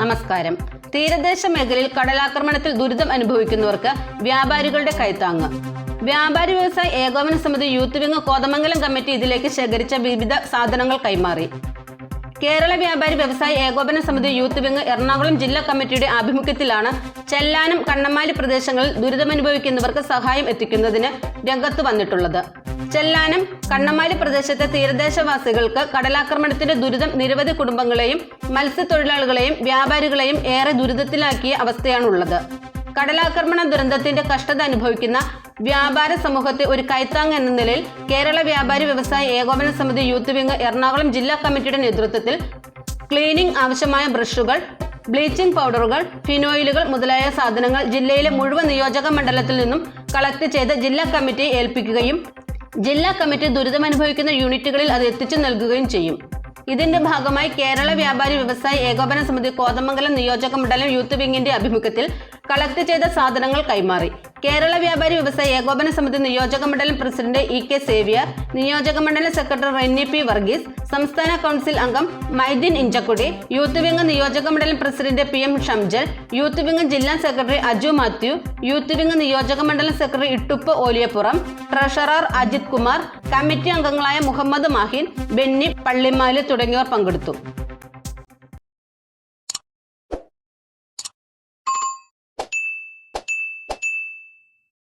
നമസ്കാരം. തീരദേശ മേഖലയിൽ കടലാക്രമണത്തിൽ ദുരിതം അനുഭവിക്കുന്നവർക്ക് വ്യാപാരികളുടെ കൈത്താങ്ങ്. വ്യാപാരി വ്യവസായ ഏകോപന സമിതി യൂത്ത് വിങ് കോതമംഗലം കമ്മിറ്റി ഇതിലേക്ക് ശേഖരിച്ച വിവിധ സാധനങ്ങൾ കൈമാറി. കേരള വ്യാപാരി വ്യവസായ ഏകോപന സമിതി യൂത്ത് വിങ് എറണാകുളം ജില്ലാ കമ്മിറ്റിയുടെ ആഭിമുഖ്യത്തിലാണ് ചെല്ലാനം കണ്ണമാലി പ്രദേശങ്ങളിൽ ദുരിതമനുഭവിക്കുന്നവർക്ക് സഹായം എത്തിക്കുന്നതിന് രംഗത്ത് വന്നിട്ടുള്ളത്. ചെല്ലാനം കണ്ണമാലി പ്രദേശത്തെ തീരദേശവാസികൾക്ക് കടലാക്രമണത്തിന്റെ ദുരിതം നിരവധി കുടുംബങ്ങളെയും മത്സ്യത്തൊഴിലാളികളെയും വ്യാപാരികളെയും ഏറെ ദുരിതത്തിലാക്കിയ അവസ്ഥയാണുള്ളത്. കടലാക്രമണ ദുരന്തത്തിന്റെ കഷ്ടത അനുഭവിക്കുന്ന വ്യാപാര സമൂഹത്തെ ഒരു കൈത്താങ് എന്ന നിലയിൽ കേരള വ്യാപാരി വ്യവസായ ഏകോപന സമിതി യൂത്ത് വിംഗ് എറണാകുളം ജില്ലാ കമ്മിറ്റിയുടെ നേതൃത്വത്തിൽ ക്ലീനിംഗ് ആവശ്യമായ ബ്രഷുകൾ ബ്ലീച്ചിംഗ് പൗഡറുകൾ ഫിനോയിലുകൾ മുതലായ സാധനങ്ങൾ ജില്ലയിലെ മുഴുവൻ നിയോജക മണ്ഡലത്തിൽ നിന്നും കളക്ട് ചെയ്ത് ജില്ലാ കമ്മിറ്റിയെ ഏൽപ്പിക്കുകയും ജില്ലാ കമ്മിറ്റി ദുരിതമനുഭവിക്കുന്ന യൂണിറ്റുകളിൽ അത് എത്തിച്ചു നൽകുകയും ചെയ്യും. ഇതിന്റെ ഭാഗമായി കേരള വ്യാപാരി വ്യവസായ ഏകോപന സമിതി കോതമംഗലം നിയോജക മണ്ഡലം യൂത്ത് വിങ്ങിന്റെ ആഭിമുഖ്യത്തിൽ കളക്ട് ചെയ്ത സാധനങ്ങൾ കൈമാറി. കേരള വ്യാപാരി വ്യവസായ ഏകോപന സമിതി നിയോജക മണ്ഡലം പ്രസിഡന്റ് ഇ കെ സേവ്യർ നിയോജക മണ്ഡലം സെക്രട്ടറി റെന്നി പി വർഗീസ് സംസ്ഥാന കൗൺസിൽ അംഗം മൈദിൻ ഇഞ്ചക്കുടി യൂത്ത് വിംഗ് നിയോജക മണ്ഡലം president P M Shamjal youth wing ജില്ലാ secretary Aju Mathew youth wing നിയോജക മണ്ഡലം secretary Ittup Oliyappuram treasurer Ajith Kumar committee അംഗങ്ങളായ മുഹമ്മദ് മാഹിൻ ബെന്നി പള്ളിമാൽ തുടങ്ങിയവർ പങ്കെടുത്തു.